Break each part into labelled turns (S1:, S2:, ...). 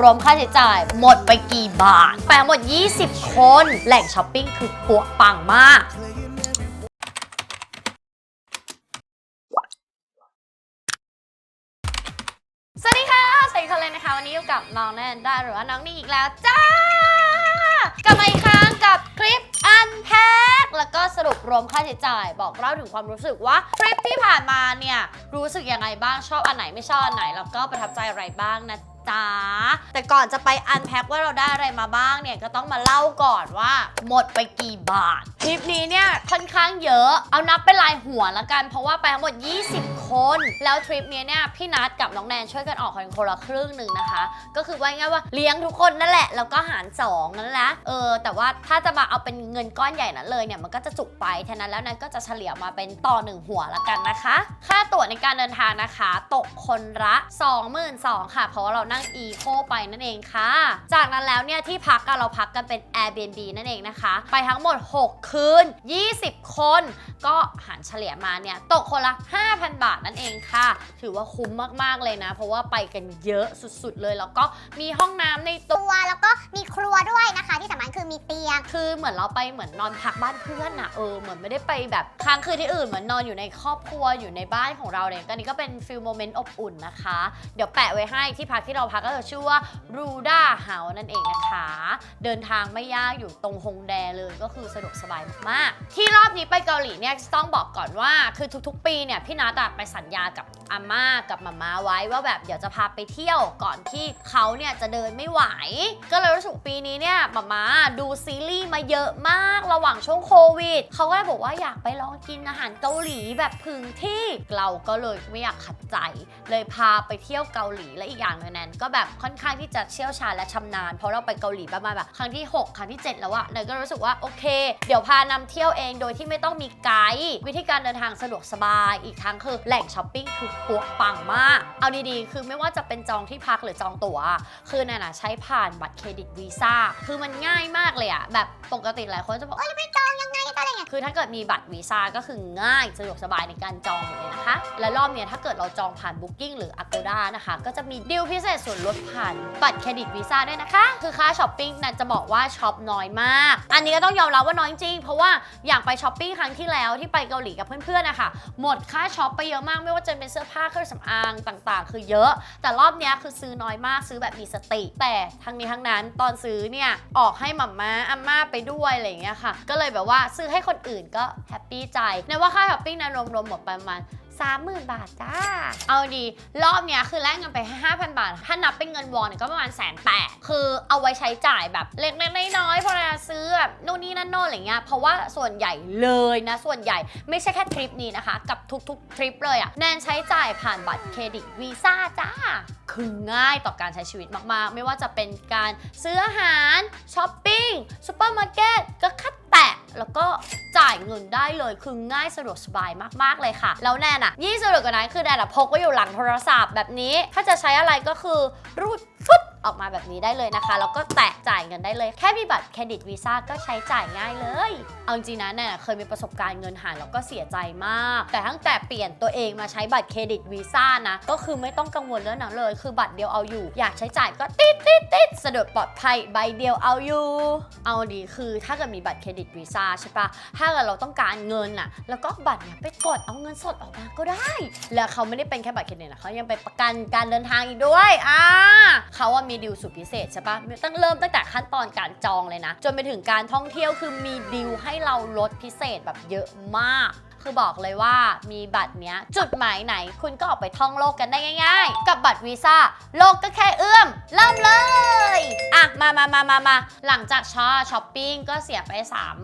S1: รวมค่าใช้จ่าย หมดไปกี่บาท ไปทั้งหมด 20 คน แหล่งช้อปปิ้งคือปัวปังมากสวัสดีค่ะสวัสดีคนเลยนะคะ วันนี้อยู่กับน้องแนนได้หรือว่าน้องนี่อีกแล้วจ้ากลับมาอีกครั้งกับคลิปอันแพ็คแล้วก็สรุปรวมค่าใช้จ่าย บอกเล่าถึงความรู้สึกว่าทริปที่ผ่านมาเนี่ย รู้สึกยังไงบ้างชอบอันไหนไม่ชอบอันไหน แล้วก็ประทับใจอะไรบ้างนะ จ๊ะ แต่ก่อนจะไปอันแพ็คว่าเราได้อะไรมาบ้างเนี่ย ก็ต้องมาเล่าก่อนว่า หมดไปกี่บาททริปนี้เนี่ยค่อนข้างเยอะ เอานับเป็นลายหัวละกัน เพราะว่าไปทั้งหมด 20 คน แล้วทริปนี้เนี่ยพี่นัดกับน้องแนนช่วยกันออกกันคนละครึ่งหนึ่งนะคะ ก็คือว่าง่ายว่าเลี้ยงทุกคนนั่นแหละ แล้วก็หารสองนั่นแหละ เออ แต่ว่าถ้าจะมาเอาเป็นเงินก้อนใหญ่นั้นเลยเนี่ยมันก็จะจุกไปแทนนั้นแล้วนั้นก็จะเฉลี่ยมาเป็นต่อหนึ่งหัวละกันนะคะ ค่าตั๋วในการเดินทางนะคะ ตกคนละ 22,000ค่ะเพราะว่าเรานั่ง e โคไปนั่นเองค่ะ จากนั้นแล้วเนี่ยที่พักอะเราพักกันเป็น Airbnb นั่นเองนะคะ ไปทั้งหมด 6 คืน 20 คน ก็หารเฉลี่ยมาเนี่ยตกคนละ 5,000 บาทนั่นเองค่ะ ถือว่าคุ้มมากๆเลยนะ เพราะว่าไปกันเยอะสุดๆ เลย แล้วก็มีห้องน้ำในตัว
S2: ตัวแล้วก็มีครัวด้วยนะคะที่สำคัญคือมีเตียง
S1: คือเหมือนเราไปเหมือนนอนพักบ้านเพื่อนอะเออเหมือนไม่ได้ไปแบบค้างคืนที่อื่นเหมือนนอนอยู่ในครอบครัวอยู่ในบ้านของเราเนี่ยก็นี่ก็เป็นฟิลโมเมนต์อบอุ่นนะคะ เดี๋ยวแปะไว้ให้ที่พักที่เราเราพักก็จะชื่อว่ารูด้าเฮานั่นเองนะคะ เดินทางไม่ยากอยู่ตรงฮงแดเลยก็คือสะดวกสบายมากๆ ที่รอบนี้ไปเกาหลีเนี่ยต้องบอกก่อนว่าคือทุกๆ ปีเนี่ยพี่นัทอะไปสัญญากับอาม่ากับมาม่าไว้ว่าแบบเดี๋ยวจะพาไปเที่ยวก่อนที่เขาเนี่ยจะเดินไม่ไหว ก็เลยรู้สึกปีนี้เนี่ยมาม่าดูซีรีส์มาเยอะมากระหว่างช่วงโควิดเขาก็เลยบอกว่าอยากไปลองกินอาหารเกาหลีแบบพึงที่เราก็เลยไม่อยากขัดใจ เลยพาไปเที่ยวเกาหลีและอีกอย่างหนึงนั้นก็แบบค่อนข้างที่จะเชี่ยวชาญและชำนาญเพราะเราไปเกาหลีประมาณแบบครั้งที่ 6 ครั้งที่ 7 แล้วอะเนยก็รู้สึกว่าโอเค เดี๋ยวพานำเที่ยวเองโดยที่ไม่ต้องมีไกด์วิธีการเดินทางสะดวกสบาย อีกทั้งคือแหล่งช้อปปิ้งคือปัวปังมาก เอาดีๆ คือไม่ว่าจะเป็นจองที่พักหรือจองตั๋ว คือน่นน่ะใช้ผ่านบัตรเครดิตวีซ่าคือมันง่ายมากเลยอะแบบปกติหลายคนจะบอก
S2: เอ้ยแล้วไปจองยังไงอะไรเงี้ย
S1: คือถ้าเกิดมีบัตรวีซ่าก็คือง่ายสะดวกสบายในการจองเลยนะคะ และรอบเนี้ยถ้าเกิดเราจองผ่าน Booking หรือ Agoda นะคะ ก็จะมีดีลพิเศษส่วนลดผ่านบัตรเครดิตวีซ่าด้วยนะคะ คือค่าช้อปปิ้งนั้นจะบอกว่าช็อปน้อยมาก อันนี้ก็ต้องยอมรับว่าน้อยจริง เพราะว่าอย่างไปช้อปปิ้งครั้งที่แล้วที่ไปเกาหลีกับเพื่อนๆนะคะหมดค่าช็อปไปเยอะมากไม่ว่าจะเป็นเสื้อผ้าเครื่องสำอางต่างๆ คือเยอะ แต่รอบนี้คือซื้อน้อยมากซื้อแบบมีสติ แต่ทั้งนี้ทั้งนั้นตอนซื้อเนี่ยออกให้หม่าม้าอาม่าไปด้วยอะไรอย่างเงี้ยค่ะ ก็เลยแบบว่าซื้อให้คนอื่นก็แฮปปี้ใจในว่าค่าช้อปปิ้งนั้นรวมๆหมดประมาณ 30,000 บาทจ้า เอาดีรอบเนี้ยคือแลกเงินไปห้5,000 บาท ถ้านับเป็นเงินวอนเนี่ยก็ประมาณแสนแปดคือเอาไว้ใช้จ่ายแบบเล็กๆน้อยๆพอเราซื้อแบบนู่นนี่นั่นโน่นอะไรเงี้ยเพราะว่าส่วนใหญ่เลยนะ ส่วนใหญ่ไม่ใช่แค่ทริปนี้นะคะ กับทุกๆทริปเลยอะแนนใช้จ่ายผ่านบัตรเครดิตวีซ่าจ้าคือง่ายต่อการใช้ชีวิตมากๆ ไม่ว่าจะเป็นการซื้ออาหารช้อปปิ้งซูเปอร์มาร์เก็ตก็คัด แล้วก็จ่ายเงินได้เลยคือง่ายสะดวกสบายมากๆเลยค่ะ แล้วแนนอะยิ่งสะดวกกว่านั้นคือแนนอะพกไว้อยู่หลังโทรศัพท์แบบนี้ ถ้าจะใช้อะไรก็คือรูดฟึด ออกมาแบบนี้ได้เลยนะคะ แล้วก็แตะจ่ายเงินได้เลย แค่มีบัตรเครดิตวีซ่าก็ใช้จ่ายง่ายเลย เอาจริงนะแนนอะเคยมีประสบการณ์เงินหายแล้วก็เสียใจมาก แต่ตั้งแต่เปลี่ยนตัวเองมาใช้บัตรเครดิตวีซ่านะ ก็คือไม่ต้องกังวลเรื่องนั้นเลย คือบัตรเดียวเอาอยู่ อยากใช้จ่ายก็ติดติดติดสะดวกปลอดภัยใบเดียวเอาอยู่ เอาดีคือถ้าเกิดมีบัตรเครดิตวีซ่าใช่ปะถ้าเกิดเราต้องการเงินอะแล้วก็บัตรเนี่ยไปกดเอาเงินสดออกมาก็ได้ แล้วเขาไม่ได้เป็นแค่บัตรเครดิตนะเขายังไปประกันการเดินทางอีกด้วย อ่าเขาว่ามีดีลสุดพิเศษใช่ปะตั้งเริ่มตั้งแต่ขั้นตอนการจองเลยนะ จนไปถึงการท่องเที่ยวคือมีดีลให้เราลดพิเศษแบบเยอะมาก คือบอกเลยว่ามีบัตรเนี้ยจุดหมายไหนคุณก็ออกไปท่องโลกกันได้ง่าย ๆ กับบัตรวีซ่าโลกก็แค่เอื้อม เริ่มเลยอะมามามามามาหลังจากช้อช้อปปิ้งก็เสียไป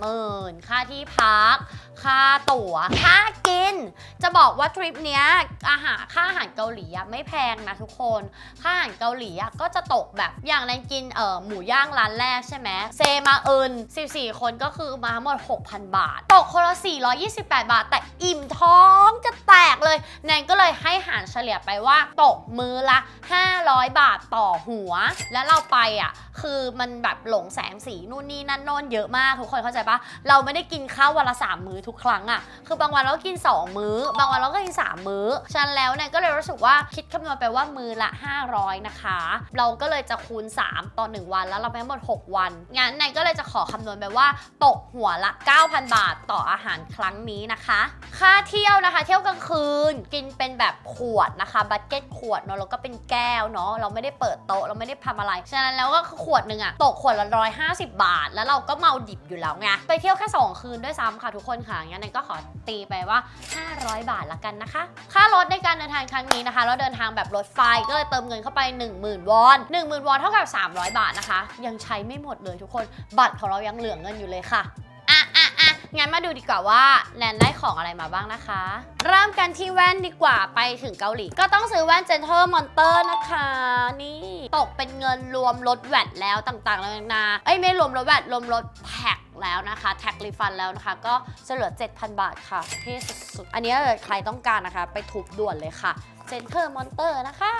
S1: 30,000 ค่าที่พัก ค่าตั๋วค่ากิน จะบอกว่าทริปเนี้ยอาหารค่าอาหารเกาหลีอะไม่แพงนะทุกคน ค่าอาหารเกาหลีอะก็จะตกแบบอย่างนั้นกินเอ่อหมูย่างร้านแรกใช่ไหมเซมาเอิน14 คนก็คือมาทั้งหมด 6,000 บาท ตกคนละ428 บาทแต่อิ่มท้องจะแตกเลย แนนก็เลยให้หารเฉลี่ยไปว่าตกมือละ 500 บาทต่อหัว แล้วเราไปอะคือมันแบบหลงแสงสีนู่นนี่นั่นน่นเยอะมากทุกคนเข้าใจปะเราไม่ได้กินข้าววันละสามมื้อทุกครั้งอะคือบางวันเราก็กิน 2 มื้อ บางวันเราก็กิน 3 มื้อฉะนันแล้วเนี่ยก็เลยรู้สึกว่าคิดคำนวณไปว่ามื้อละ 500 นะคะ เราก็เลยจะคูณ 3 ต่อ 1 วันแล้วเราไปทั้งหมด 6 วัน งั้นนายก็เลยจะขอคำนวณไปว่า ตกหัวละ 9,000 บาทต่ออาหารครั้งนี้นะคะค่าเที่ยวนะคะ เที่ยวกลางคืน กินเป็นแบบขวดนะคะ บัตเก็ตขวดเนาะ แล้วก็เป็นแก้วเนาะ เราไม่ได้เปิดโต๊ะ เราไม่ได้ทำอะไร ฉะนั้นแล้วก็ขวดหนึ่งอะตกขวดละร้อยห้าสิบบาท แล้วเราก็เมาดิบอยู่แล้วไง ไปเที่ยวแค่สองคืนด้วยซ้ำค่ะทุกคนค่ะ งั้นนก็ขอตีไปว่า 500 บาทละกันนะคะ ค่ารถในการเดินทางครั้งนี้นะคะ เราเดินทางแบบรถไฟ ก็เลยเติมเงินเข้าไป 10,000 วอน 10,000 วอนเท่ากับ 300 บาทนะคะ ยังใช้ไม่หมดเลยทุกคน บัตรของเรายังเหลือเงินอยู่เลยค่ะ งั้นมาดูดีกว่าว่าแนนได้ของอะไรมาบ้างนะคะ เริ่มกันที่แว่นดีกว่าไปถึงเกาหลี ก็ต้องซื้อแว่น Gentle Monster นะคะ นี่ตกเป็นเงินรวมลดแวดแล้วต่างๆแล้วนาเอ้ยไม่รวมลดแวดรวมลดแท็กแล้วนะคะ แท็กรีฟันแล้วนะคะ ก็จะเหลือ 7,000 บาทค่ะเท่สุดๆ อันนี้เลยใครต้องการนะคะ ไปทุบด่วนเลยค่ะ เซนเ e อร์มอนเตอร์นะคะ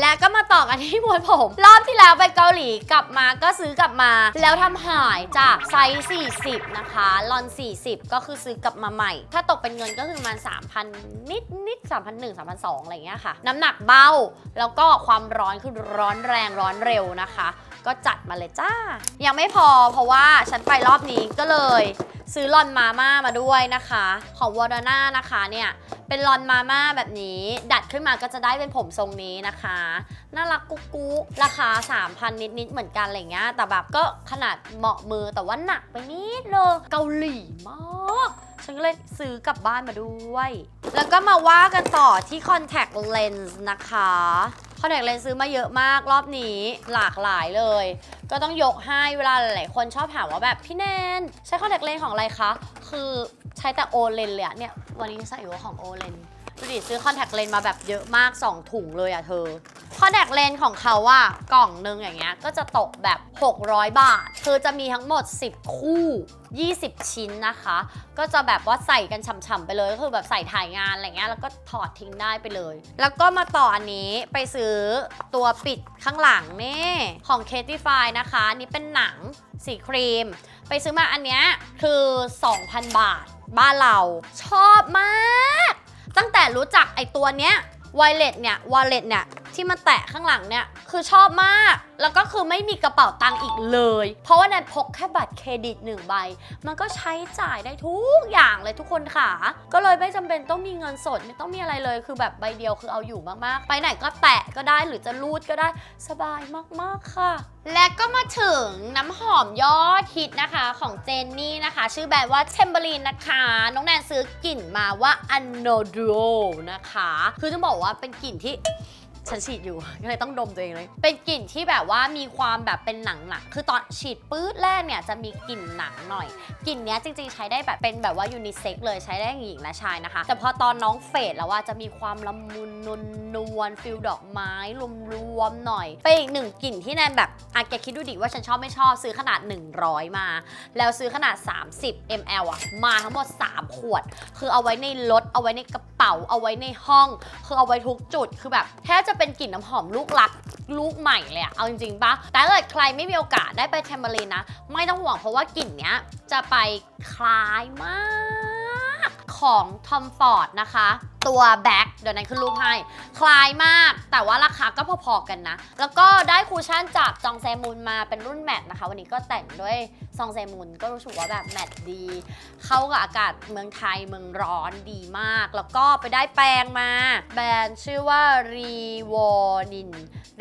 S1: และก็มาต่อกันที่มวยผม รอบที่แล้วไปเกาหลีกลับมาก็ซื้อกลับมา แล้วทำหายจากไซส์40 นะคะลอน 40 ก็คือซื้อกลับมาใหม่ ถ้าตกเป็นเงินก็คือประมัน3,000 นิดนิด3,001 3,002อะไรอย่างเงี้ยค่ะ น้ำหนักเบาแล้วก็ความร้อนคือร้อนแรงร้อนเร็วนะคะ ก็จัดมาเลยจ้า ยังไม่พอเพราะว่าฉันไปรอบนี้ก็เลย ซื้อลอนมาม่ามาด้วยนะคะ ของวอร์ดนานะคะเนี่ยเป็นลอนมาม่าแบบนี้ ดัดขึ้นมาก็จะได้เป็นผมทรงนี้นะคะ น่ารักกุ๊กกุ๊กราคา 3,000 นิดๆเหมือนกันอะไรเงี้ยแต่แบบก็ขนาดเหมาะมือแต่ว่าหนักไปนิดเลยเกาหลีมาก ฉันก็เลยซื้อกลับบ้านมาด้วย แล้วก็มาว่ากันต่อที่ contact lens นะคะ คอนแทคเลนส์ซื้อมาเยอะมากรอบนี้หลากหลายเลย ก็ต้องยกให้เวลาหลายๆคนชอบถามว่าแบบพี่แนนใช้คอนแทคเลนส์ของอะไรคะ คือใช้แต่โอเลนเลยอะเนี่ยวันนี้ใส่อยู่ของโอเลน ดูดิซื้อ contact lens มาแบบเยอะมาก 2 ถุงเลยอะเธอ contact lens ของเขาอะกล่องนึงอย่างเงี้ยก็จะตกแบบ 600 บาท คือจะมีทั้งหมด 10 คู่ 20 ชิ้นนะคะ ก็จะแบบว่าใส่กันฉ่ำๆไปเลย ก็คือแบบใส่ถ่ายงานอะไรเงี้ยแล้วก็ถอดทิ้งได้ไปเลย แล้วก็มาต่ออันนี้ไปซื้อตัวปิดข้างหลังนี่ของ c a t i f y นะคะอันนี้เป็นหนังสีครีม ไปซื้อมาอันเนี้ยคือ 2,000 บาทบ้านเราชอบมาก ตั้งแต่รู้จักไอตัวเนี้ยไวเล็ตเนี่ยวอลเล็ตเนี่ย ที่มันแตะข้างหลังเนี่ยคือชอบมาก แล้วก็คือไม่มีกระเป๋าตังค์อีกเลย เพราะว่าแนนพกแค่บัตรเครดิตหนึ่งใบ มันก็ใช้จ่ายได้ทุกอย่างเลยทุกคนค่ะ ก็เลยไม่จำเป็นต้องมีเงินสดไม่ต้องมีอะไรเลยคือแบบใบเดียวคือเอาอยู่มากๆ ไปไหนก็แตะก็ได้หรือจะรูดก็ได้สบายมากๆค่ะ และก็มาถึงน้ำหอมยอดฮิตนะคะของเจนนี่นะคะ ชื่อแบรนด์ว่าเทมเบอรีนนะคะ น้องแนนซื้อกลิ่นมาว่า a n o d u o นะคะ คือต้องบอกว่าเป็นกลิ่นที่ ฉันฉีดอยู่ ก็เลยต้องดมตัวเองเลย เป็นกลิ่นที่แบบว่ามีความแบบเป็นหนังหนักคือตอนฉีดปื๊ดแรกเนี่ยจะมีกลิ่นหนังหน่อย กลิ่นเนี้ยจริงๆใช้ได้แบบเป็นแบบว่ายูนิเซ็กเลยใช้ได้ทั้งหญิงและชายนะคะ แต่พอตอนน้องเฟดแล้วว่าจะมีความละมุนนวลนวลฟิลดอกไม้รวมๆหน่อย เป็นอีกหนึ่งกลิ่นที่แนนแบบอะแกคิดดูดิว่าฉันชอบไม่ชอบซื้อขนาด 100 มา แล้วซื้อขนาด 30 ml อะมาทั้งหมด 3 ขวด คือเอาไว้ในรถเอาไว้ในกระเป๋าเอาไว้ในห้อง คือเอาไว้ทุกจุดคือแบบแทบจะจะเป็นกลิ่นน้ำหอมลูกรักลูกใหม่เลยอะเอาจริงๆปะแต่ถ้าเกิดใครไม่มีโอกาสได้ไปเทมเบอรีนนะ ไม่ต้องห่วงเพราะว่ากลิ่นเนี้ยจะไปคล้ายมาก ของ Tom Ford นะคะ ตัวแบ็คเดี๋ยวนั้นขึ้นรูปให้ คล้ายมากแต่ว่าราคาก็พอๆกันนะ แล้วก็ได้คูชั่นจากจองแซมูนมาเป็นรุ่นแมทนะคะ วันนี้ก็แต่งด้วยซองแซมูนก็รู้สึกว่าแบบแมทดี เข้ากับอากาศเมืองไทยเมืองร้อนดีมาก แล้วก็ไปได้แปรงมา แบรนด์ชื่อว่า r e w a r i n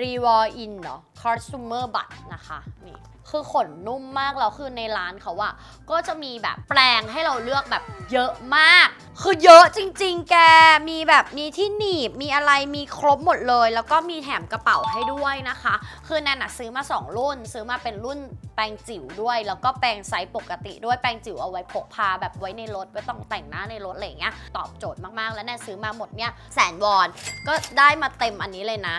S1: r e w a r i n เหรอ Consumer Bud นะคะนี่ คือขนนุ่มมากแล้วคือในร้านเขาอะก็จะมีแบบแปลงให้เราเลือกแบบเยอะมาก คือเยอะจริง ๆ แกมีแบบมีที่หนีบมีอะไรมีครบหมดเลย แล้วก็มีแถมกระเป๋าให้ด้วยนะคะ คือแนนอะซื้อมา 2 รุ่น ซื้อมาเป็นรุ่นแปรงจิ๋วด้วย แล้วก็แปรงไซส์ปกติด้วยแปรงจิ๋วเอาไว้พกพาแบบไว้ในรถไว้ต้องแต่งหน้าในรถอะไรเงี้ยตอบโจทย์มากๆ แล้วแนนซื้อมาหมดเนี่ยแสนวอนก็ได้มาเต็มอันนี้เลยนะ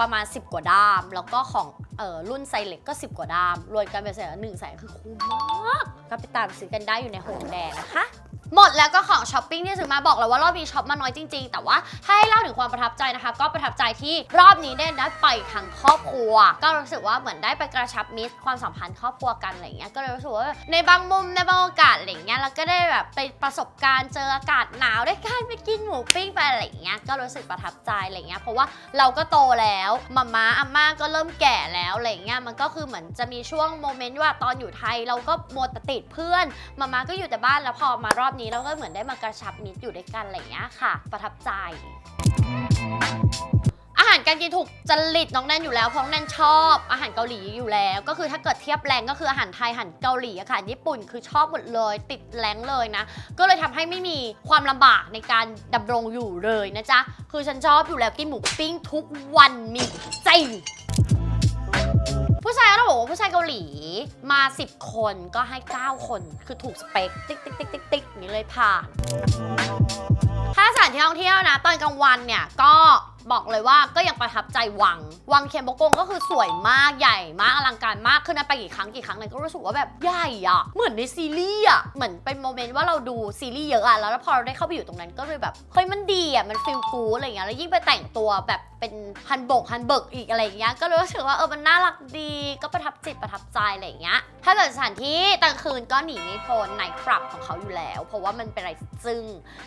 S1: ประมาณ 10 กว่าด้าม แล้วก็ของเออรุ่นไซเล็กก็ 10 กว่าด้าม รวมกันเป็นแสนหนึ่งแสนคือคุ้มมากก็ไปตามซื้อกันได้อยู่ในโฮมแดงนะคะ หมดแล้วก็ของช้อปปิ้งที่ซื้อมาบอกแล้วว่ารอบนี้ช็อปมาน้อยจริง ๆ แต่ว่าถ้าให้เล่าถึงความประทับใจนะคะ ก็ประทับใจที่รอบนี้ได้ได้ไปทั้งครอบครัว ก็รู้สึกว่าเหมือนได้ไปกระชับมิตรความสัมพันธ์ครอบครัวกันอะไรเงี้ยก็เลยรู้สึกว่าในบางมุมในบางโอกาสอะไรเงี้ยเราก็ได้แบบไปประสบการณ์เจออากาศหนาวได้การไปกินหมูปิ้งไปอะไรเงี้ยก็รู้สึกประทับใจอะไรเงี้ยเพราะว่าเราก็โตแล้วมาม่าอาม่าก็เริ่มแก่แล้วอะไรเงี้ยมันก็คือเหมือนจะมีช่วงโมเมนต์ว่าตอนอยู่ไทยเราก็มัวแต่ติดเพื่อนมาม่าก็อยู่แต่บ้านแล้วพอมารอบนี้เราก็เหมือนได้มากระชับมิตรอยู่ด้วยกันอะไรอย่างเงี้ยค่ะ ประทับใจ อาหารการกินถูกจริตน้องแนนอยู่แล้วเพราะน้องแนนชอบอาหารเกาหลีอยู่แล้ว ก็คือถ้าเกิดเทียบแรงก็คืออาหารไทยอาหารเกาหลีอะค่ะญี่ปุ่นคือชอบหมดเลย ติดแรงเลยนะ ก็เลยทำให้ไม่มีความลำบากในการดำรงอยู่เลยนะจ๊ะคือฉันชอบอยู่แล้วกินหมูปิ้งทุกวันมีจริง ผู้ชายก็ต้องบอกว่าผู้ชายเกาหลีมา 10 คนก็ให้ 9 คน คือถูกสเปค ติ๊กติ๊กติ๊กติ๊กติ๊กอย่างนี้เลยผ่าน ถ้าสถานที่ท่องเที่ยวนะ ตอนกลางวันเนี่ยก็บอกเลยว่าก็ยังประทับใจวัง วังเคมโบกงก็คือสวยมากใหญ่มากอลังการมากขึ้นะไปกี่ครั้งกี่ครั้งเลยก็รู้สึกว่าแบบใหญ่อะเหมือนในซีรีส์อะเหมือนเป็นโมเมนต์ว่าเราดูซีรีส์เยอะอะแล้วพอเราได้เข้าไปอยู่ตรงนั้นก็เลยแบบเฮ้ยมันดีอะมันฟีลกูอะไรอย่างเงี้ยแล้วยิ่งไปแต่งตัวแบบ เป็นฮันบกฮันเบิกอีกอะไรอย่างเงี้ยก็รู้สึกว่าเออมันน่ารักดีก็ประทับจิตประทับใจอะไรอย่างเงี้ยถ้าเกิดสถานที่กลางคืนก็หนีไม่พ้นไนท์คลับของเขาอยู่แล้ว เพราะว่ามันเป็นอะไรซึ่ง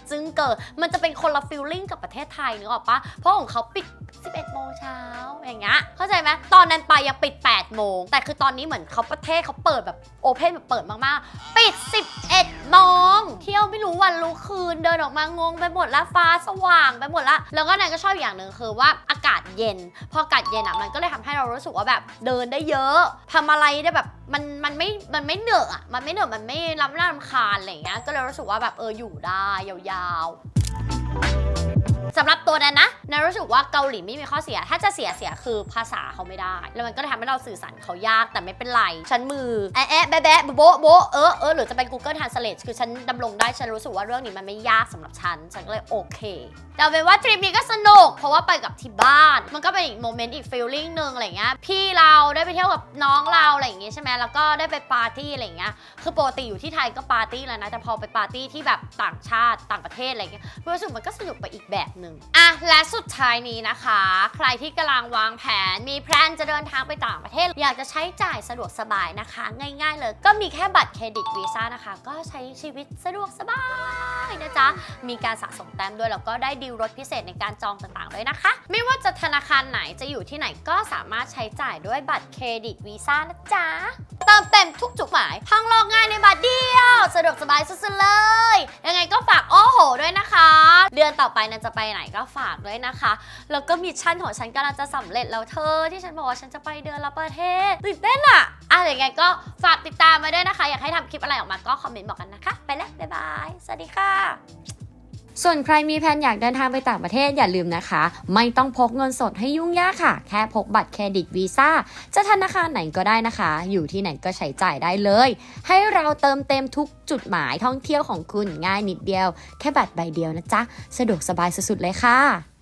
S1: ซึ่งเกิดมันจะเป็นคนละฟิลลิ่งกับประเทศไทยนึกออกปะเพราะของเขาปิด 11โมงเช้าอย่างเงี้ยเข้าใจไหมตอนนั้นไปยังปิด 8 โมง แต่คือตอนนี้เหมือนเขาประเทศเขาเปิดแบบโอเพนแบบเปิดมากๆ ปิด 11โมงเที่ยวไม่รู้วันรู้คืนเดินออกมางงไปหมดละฟ้าสว่างไปหมดละแล้วก็นายก็ชอบอย่างหนึ่งคือว่าอากาศเย็น พออากาศเย็นอะมันก็เลยทำให้เรารู้สึกว่าแบบเดินได้เยอะทำอะไรได้แบบมันมันไม่มันไม่เหนอะอะมันไม่เหนอะมันไม่รำหน้ารำคาญอะไรเงี้ยก็เลยรู้สึกว่าแบบเอออยู่ได้ยาวๆ สำหรับตัวนั้นนะนารู้สึกว่าเกาหลีไม่มีข้อเสีย ถ้าจะเสียเสียคือภาษาเขาไม่ได้ แล้วมันก็ทำให้เราสื่อสารเขายากแต่ไม่เป็นไร ฉันมือ แอะแอะแบะแบะโบะโบะเออเออหรือจะเป็น Google Translate คือฉันดำรงได้ฉันรู้สึกว่าเรื่องนี้มันไม่ยากสำหรับฉัน ฉันก็เลยโอเคแต่เอาเป็นว่าทริปนี้ก็สนุก เพราะว่าไปกับที่บ้าน มันก็เป็นอีกโมเมนต์อีกฟีลลิ่งหนึ่งอะไรเงี้ยพี่เราได้ไปเที่ยวกับน้องเราอะไรอย่างงี้ใช่ไหมแล้วก็ได้ไปปาร์ตี้อะไรเงี้ยคือปกติอยู่ที่ไทยก็ปาร์ตี้แล้วนะแต่พอไปปาร์ตี้ที่แบบต่างชาติต่างประเทศอะไรเงี้ยรู้สึกมันก็สนุกไปอีกแบบหนึ่งอะและสุดท้ายนี้นะคะ ใครที่กำลังวางแผนมีแพลนจะเดินทางไปต่างประเทศ อยากจะใช้จ่ายสะดวกสบายนะคะ ง่ายๆเลย ก็มีแค่บัตรเครดิตวีซ่านะคะ ก็ใช้ชีวิตสะดวกสบายนะจ๊ะ มีการสะสมแต้มด้วย แล้วก็ได้ดีลรถพิเศษในการจองต่างๆด้วยนะคะ ไม่ว่าจะธนาคารไหนจะอยู่ที่ไหนก็สามารถใช้จ่ายด้วยบัตรเครดิตวีซ่านะจ๊ะ เติมเต็มทุกจุดหมายทั้งโลกง่ายในบัตรเดียว สะดวกสบายสุดๆเลย ยังไงก็ฝากโอ้โหด้วยนะคะ เดือนต่อไปนันจะไปไหนก็ฝากด้วยนะคะ แล้วก็มิชชั่นของฉันกำลังจะสำเร็จแล้วเธอ ที่ฉันบอกว่าฉันจะไปเดือนละประเทศตื่นเต้นอะอะยังไงก็ฝากติดตามมาด้วยนะคะ อยากให้ทำคลิปอะไรออกมาก็คอมเมนต์บอกกันนะคะ ไปแล้วบ๊ายบาย สวัสดีค่ะ
S3: ส่วนใครมีแผนอยากเดินทางไปต่างประเทศอย่าลืมนะคะ ไม่ต้องพกเงินสดให้ยุ่งยากค่ะ แค่พกบัตรเครดิตวีซ่าจะธนาคารไหนก็ได้นะคะ อยู่ที่ไหนก็ใช้จ่ายได้เลย ให้เราเติมเต็มทุกจุดหมายท่องเที่ยวของคุณง่ายนิดเดียว แค่บัตรใบเดียวนะจ๊ะสะดวกสบายสุดๆเลยค่ะ